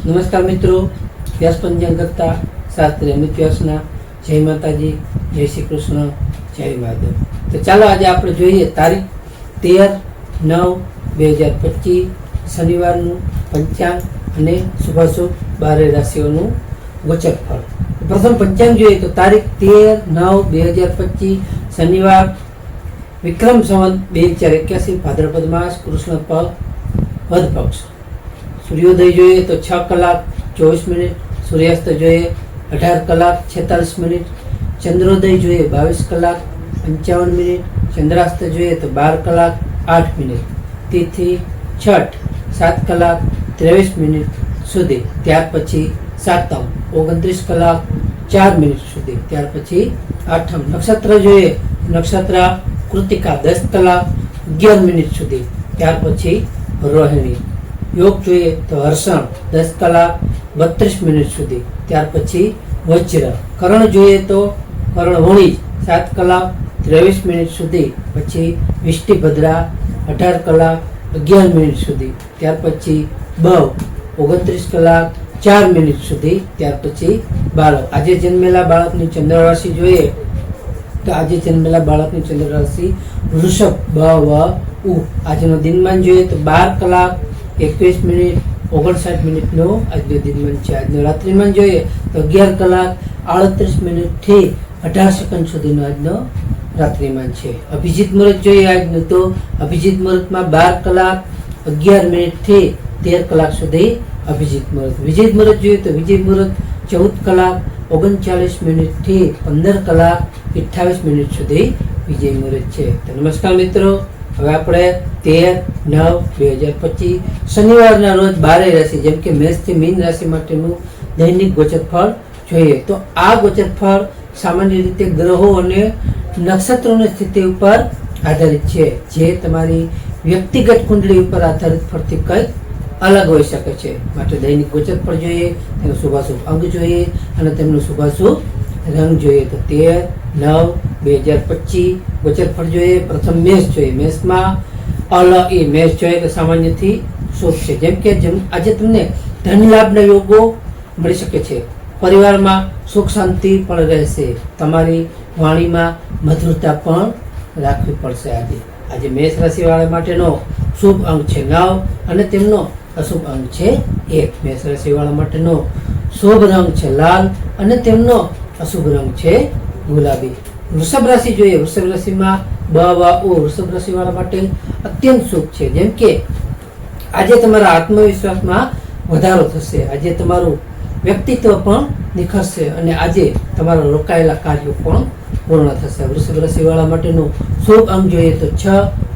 નમસ્કાર મિત્રો, વ્યાસ પંચાંગ કરતા શાસ્ત્રી અમિત વ્યાસના જય માતાજી, જય શ્રી કૃષ્ણ, જય મહાદેવ. તો ચાલો આજે આપણે જોઈએ તારીખ તેર નવ બે હજાર પચીસ, શનિવારનું પંચાંગ અને શુભાશુભ બારે રાશિઓનું ગોચર ફળ પ્રથમ પંચાંગ જોઈએ તો તારીખ તેર નવ બે હજાર પચીસ, શનિવાર, વિક્રમ સંવત બે હજાર એક્યાસી, ભાદ્રપદ માસ, કૃષ્ણ પક્ષ વધ પક્ષ. સૂર્યોદય જોઈએ તો છ કલાક, ચોવીસ મિનિટ. સૂર્યાસ્ત જોઈએ અઢાર કલાક, છેતાલીસ મિનિટ. ચંદ્રોદય જોઈએ બાવીસ કલાક, પંચાવન મિનિટ. ચંદ્રાસ્ત જોઈએ તો બાર કલાક, આઠ મિનિટ. તિથિ છઠ, સાત કલાક, ત્રેવીસ મિનિટ સુધી. ત્યાર પછી સાતમ, ઓગણત્રીસ કલાક, ચાર મિનિટ સુધી. ત્યાર પછી આઠમ. નક્ષત્ર જોઈએ નક્ષત્ર કૃતિકા દસ કલાક, અગિયાર મિનિટ સુધી. ત્યાર પછી રોહિણી. યોગ જોઈએ તો હર્ષણ દસ કલાક બત્રીસ મિનિટ સુધી. ત્યાર પછી વજ્ર. કરણ જોઈએ તો કરણ વણિજ સાત કલાક ત્રેવીસ મિનિટ સુધી. પછી વિષ્ટિભદ્રા અઢાર કલાક અગિયાર મિનિટ સુધી. ત્યાર પછી બવ. ઓગણત્રીસ કલાક ચાર મિનિટ સુધી. ત્યાર પછી બાળક. આજે જન્મેલા બાળકની ચંદ્ર રાશિ જોઈએ. તો આજે જન્મેલા બાળકની ચંદ્ર રાશિ વૃષભ, બ, વ, ઉ. આજનો દિનમાન જોઈએ તો બાર કલાક એકવીસ મિનિટ, ઓગણસાઠ મિનિટનો આજનો દિનમાન છે. આજનો રાત્રિમાન જોઈએ તો અગિયાર કલાક, આડત્રીસ મિનિટથી અઢાર સેકન્ડ સુધીનો આજનો રાત્રિમાન છે. અભિજીત મુહૂર્ત જોઈએ આજનું તો. અભિજીત મુહૂર્તમાં બાર કલાક, અગિયાર મિનિટથી તેર કલાક સુધી અભિજીત મુહૂર્ત. વિજય મુહૂર્ત જોઈએ તો વિજય મુહૂર્ત ચૌદ કલાક ઓગણચાલીસ મિનિટથી પંદર કલાક, અઠ્ઠાવીસ મિનિટ સુધી વિજય મુહૂર્ત છે. તો નમસ્કાર મિત્રો. હવે આપણે તેર, નવ, બે હજાર પચીસ શનિવારના રોજ બારે રાશિ, જેમ કે મેષથી મીન રાશિ માટેનું દૈનિક ગોચર ફળ જોઈએ. તો આ ગોચર ફળ સામાન્ય રીતે ગ્રહો અને નક્ષત્રોની સ્થિતિ ઉપર આધારિત છે, જે તમારી વ્યક્તિગત કુંડળી ઉપર આધારિત ફળથી કંઈક અલગ હોઈ શકે છે. માટે દૈનિક ગોચર ફળ જોઈએ, તેનો શુભાશુભ અંગ જોઈએ અને તેમનું શુભાશુભ રંગ જોઈએ. તો તેર, નવ બે હજાર પચીસ ગોચર ફળ જોઈએ, પ્રથમ મેષ જોઈએ. મેષમાં અલ એ મેષ જોઈએ તો સામાન્યથી છે. જેમ કે જેમ આજે તમને ધન લાભના યોગો મળી શકે છે. પરિવારમાં સુખ શાંતિ પણ રહેશે. તમારી વાણીમાં મધુરતા પણ રાખવી પડશે આજે. આજે મેષ રાશિ વાળા માટેનો શુભ અંક છે નવ અને તેમનો અશુભ અંક છે એક. મેષ રાશિ વાળા માટેનો શુભ રંગ છે લાલ અને તેમનો અશુભ રંગ છે ગુલાબી. વૃષભ રાશિ જોઈએ. વૃષભ રાશિમાં બ વ ઓ વૃષભ રાશિ વાળા માટે અત્યંત સુખ છે. જેમ કે આજે તમારા આત્મવિશ્વાસમાં વધારો થશે. આજે તમારું વ્યક્તિત્વ પણ નિખરશે અને આજે તમારા રોકાયેલા કાર્યો પણ પૂર્ણ થશે. વૃષભ રાશિ વાળા માટેનો શુભ અંગ જોઈએ તો છ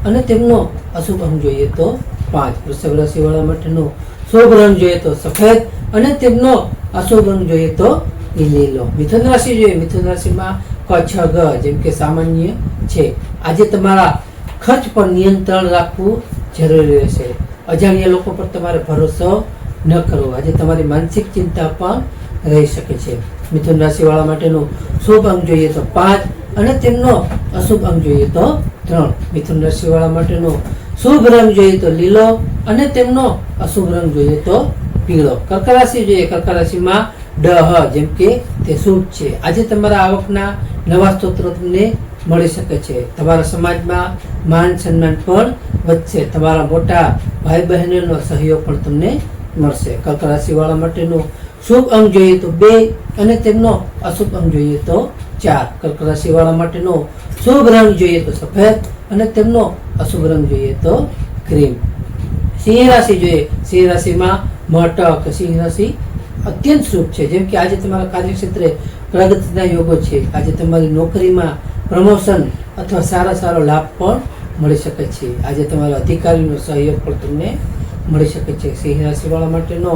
અને તેમનો અશુભ અંગ જોઈએ તો પાંચ. વૃષભ રાશિ વાળા માટેનો શુભ રંગ જોઈએ તો સફેદ અને તેમનો અશુભ રંગ જોઈએ તો એ લીલો મિથુન રાશિ જોઈએ. મિથુન રાશિમાં ક છ ગ જેમ કે સામાન્ય છે. આજે તમારા ખર્ચ પર નિયંત્રણ રાખવું જરૂરી રહેશે. અજાણ્યા લોકો પર તમારે ભરોસો ન કરવો. આજે તમારી માનસિક ચિંતા પણ રહી શકે છે. મિથુન રાશિવાળા માટેનું શુભ અંક જોઈએ તો પાંચ અને તેમનો અશુભ અંક જોઈએ તો ત્રણ. મિથુન રાશિવાળા માટેનો શુભ રંગ જોઈએ તો લીલો અને તેમનો અશુભ રંગ જોઈએ તો પીળો. કર્ક રાશિ જોઈએ. કર્ક રાશિમાં ડ હ જેમ કે તે શુભ છે. આજે તમારા આવકના નવા સ્ત્રોતો તમને મળી શકે છે. તમારા સમાજમાં માન સન્માન પણ વધશે. તમારા મોટા ભાઈ બહેનોનો સહયોગ પણ તમને મળશે. કર્ક રાશિવાળા માટેનો શુભ અંગ જોઈએ તો બે અને તેમનો અશુભ અંગ જોઈએ તો ચાર. કર્ક રાશિવાળા માટેનો શુભ રંગ જોઈએ તો સફેદ અને તેમનો અશુભ રંગ જોઈએ તો ક્રીમ. સિંહ રાશિ જોઈએ. સિંહ રાશિમાં મટક. સિંહ રાશિ અત્યંત શુભ છે. જેમ કે આજે તમારા કાર્યક્ષેત્રે પ્રગતિના યોગો છે. આજે તમારી નોકરીમાં પ્રમોશન અથવા સારા સારો લાભ પણ મળી શકે છે. આજે તમારા અધિકારીનો સહયોગ પણ તમને મળી શકે છે. સિંહ રાશિવાળા માટેનો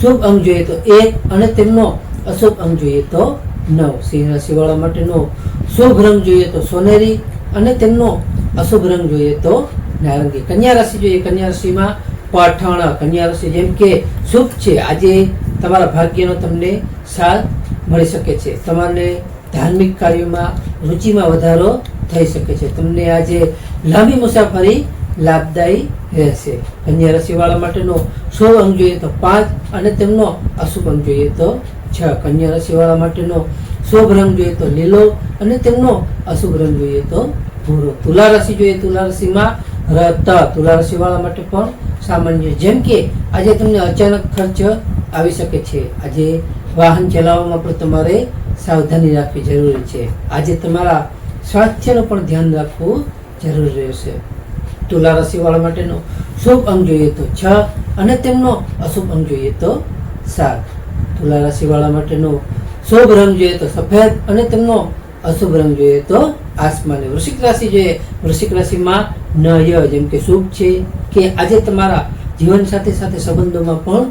શુભ અંગ જોઈએ તો એક અને તેમનો અશુભ અંગ જોઈએ તો નવ. સિંહ રાશિવાળા માટેનો શુભ રંગ જોઈએ તો સોનેરી અને તેમનો અશુભ રંગ જોઈએ તો નારંગી. કન્યા રાશિ જોઈએ. કન્યા રાશિમાં પઠાણ કન્યા રાશિ જેમ કે શુભ છે. આજે તમારા ભાગ્યનો તમને સાથ મળી શકે છે. તમારે ધાર્મિક કાર્યોમાં રુચિમાં વધારો થઈ શકે છે. તમને આજે લાંબી મુસાફરી લાભદાયી રહેશે. કન્યા રાશિવાળા માટેનો શુભ અંક જોઈએ તો પાંચ અને તેમનો અશુભ અંક જોઈએ તો છ. કન્યા રાશિવાળા માટેનો શુભ રંગ જોઈએ તો લીલો અને તેમનો અશુભ રંગ જોઈએ તો ભૂરો. તુલા રાશિ જોઈએ તુલા રાશિમાં રત. તુલા રાશિવાળા માટે પણ સામાન્ય. જેમ કે આજે તમને અચાનક ખર્ચ આવી શકે છે. આજે વાહન ચલાવવામાં પણ તમારે સાવધાની રાખવી જરૂરી છે. આજે તમારા સ્વાસ્થ્યનું પણ ધ્યાન રાખવું જરૂરી રહેશે. તુલા રાશિવાળા માટેનો શુભ અંગ જોઈએ તો છ અને તેમનો અશુભ અંગ જોઈએ તો સાત. તુલા રાશિવાળા માટેનો શુભ રંગ જોઈએ તો સફેદ અને તેમનો અશુભ રંગ જોઈએ તો આસમાની. વૃશ્ચિક રાશિ જોઈએ, વૃશ્ચિક રાશિમાં નય, જેમ કે શુભ છે, કે આજે તમારા જીવન સાથે સાથે સંબંધોમાં પણ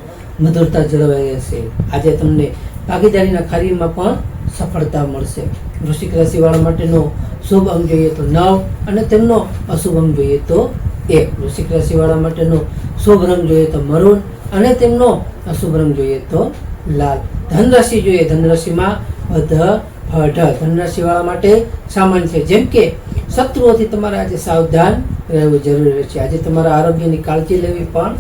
મધુરતા જળવાઈ રહેશે. આજે તમને ભાગીદારીના કાર્યમાં પણ સફળતા મળશે. વૃશ્ચિક રાશિવાળા માટેનો શુભ અંગ જોઈએ તો નવ અને તેમનો અશુભ અંગ જોઈએ તો એક. વૃશ્ચિક રાશિવાળા માટેનો શુભ રંગ જોઈએ તો મરૂન અને તેમનો અશુભ રંગ જોઈએ તો લાલ. ધન રાશિ જોઈએ ધન રાશિમાં વધ અઢ ધન રાશિવાળા માટે સામાન્ય છે. જેમ કે શત્રુઓથી તમારે આજે સાવધાન રહેવું જરૂરી છે. આજે તમારા આરોગ્યની કાળજી લેવી પણ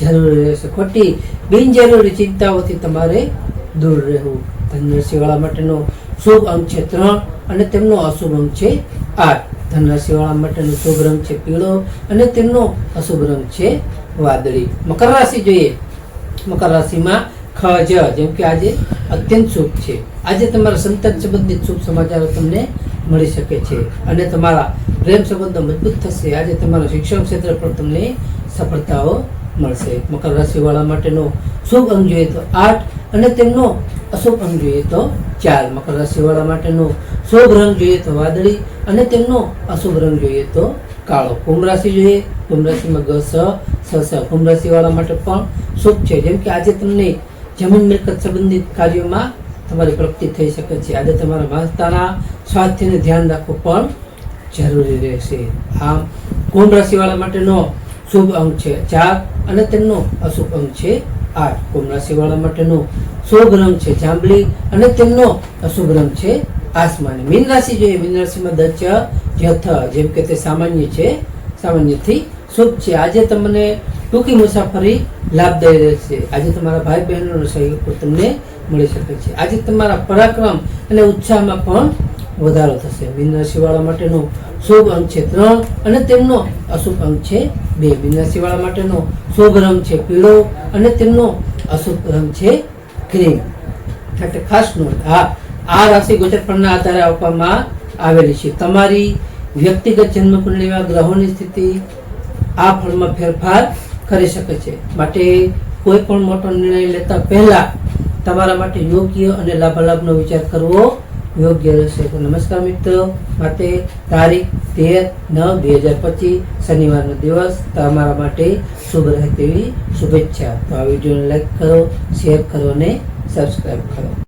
જરૂરી રહેશે. ખોટી બિનજરૂરી ચિંતાઓથી તમારે દૂર રહેવું. ધનરાશિવાળા માટેનો શુભ અંક છે ત્રણ અને તેમનો અશુભ અંક છે આઠ. ધનરાશિવાળા માટેનો શુભ રંગ છે પીળો અને તેમનો અશુભ રંગ છે વાદળી. મકર રાશિ જોઈએ. મકર રાશિમાં ખજ જેમ કે આજે અત્યંત શુભ છે. આજે તમારા સંતાન સંબંધિત શુભ સમાચારો તમને મળી શકે છે અને તમારા પ્રેમ સંબંધો મજબૂત થશે. આજે તમારા શિક્ષણ ક્ષેત્ર પર તમને સફળતાઓ મળશે. મકર રાશિવાળા માટેનો શુભ અંક જોઈએ તો આઠ અને તેમનો અશુભ અંક જોઈએ તો ચાર. મકર રાશિવાળા માટેનો શુભ રંગ જોઈએ તો વાદળી અને તેમનો અશુભ રંગ જોઈએ તો કાળો. કુંભ રાશિ જોઈએ. કુંભ રાશિમાં ગ, સ સ સ. કુંભ રાશિવાળા માટે પણ શુભ છે. જેમ કે આજે તમને જમીન મિલકત સંબંધિત કાર્યોમાં તમારી પ્રગતિ થઈ શકે છે. આજે તમારા માતાના સ્વાસ્થ્યને ધ્યાન રાખવું પણ જરૂરી રહેશે. આમ, કુંભ રાશિવાળા માટેનો શુભ અંક છે ચાર અને તેમનો અશુભ અંક છે આઠ. કુંભ રાશિવાળા માટેનો શુભ રંગ છે જાંબલી અને તેમનો અશુભ રંગ છે આસમાની. મીન રાશિ જોઈએ. મીન રાશિમાં દચ જથ જેમ કે તે સામાન્ય છે. સામાન્યથી શુભ છે. આજે તમને ટૂંકી મુસાફરી લાભદાયી રહેશે. આજે તમારા ભાઈ બહેનોનો સહયોગ તમને મળી શકે છે. આજે તમારા પરાક્રમ અને ઉત્સાહમાં પણ વધારો થશે. મીન રાશિવાળા માટેનો શુભ અંક છે ત્રણ અને તેમનો અશુભ અંક છે બે. મીન રાશિવાળા માટેનો શુભ રંગ છે પીળો અને તેમનો અશુભ રંગ છે ક્રીમ એટલે ખાસ નોંધ, હા, આ રાશિ ગોચર પરના આધારે આપવામાં આવેલી છે. તમારી વ્યક્તિગત જન્મકુંડળીમાં ગ્રહોની સ્થિતિ આ ફળમાં ફેરફાર કરી શકે છે. માટે કોઈ પણ મોટો નિર્ણય લેતા પહેલા તમારા માટે યોગ્ય અને લાભાલાભનો વિચાર કરવો યોગ્ય રહેશે. તો નમસ્કાર મિત્રો. માટે તારીખ તેર નવ બે હજાર પચીસ, શનિવારનો દિવસ. તમારા માટે શુભ રહે તેવી શુભેચ્છા. તો આ વિડીયોને લાઈક કરો શેર કરો અને સબસ્ક્રાઈબ કરો.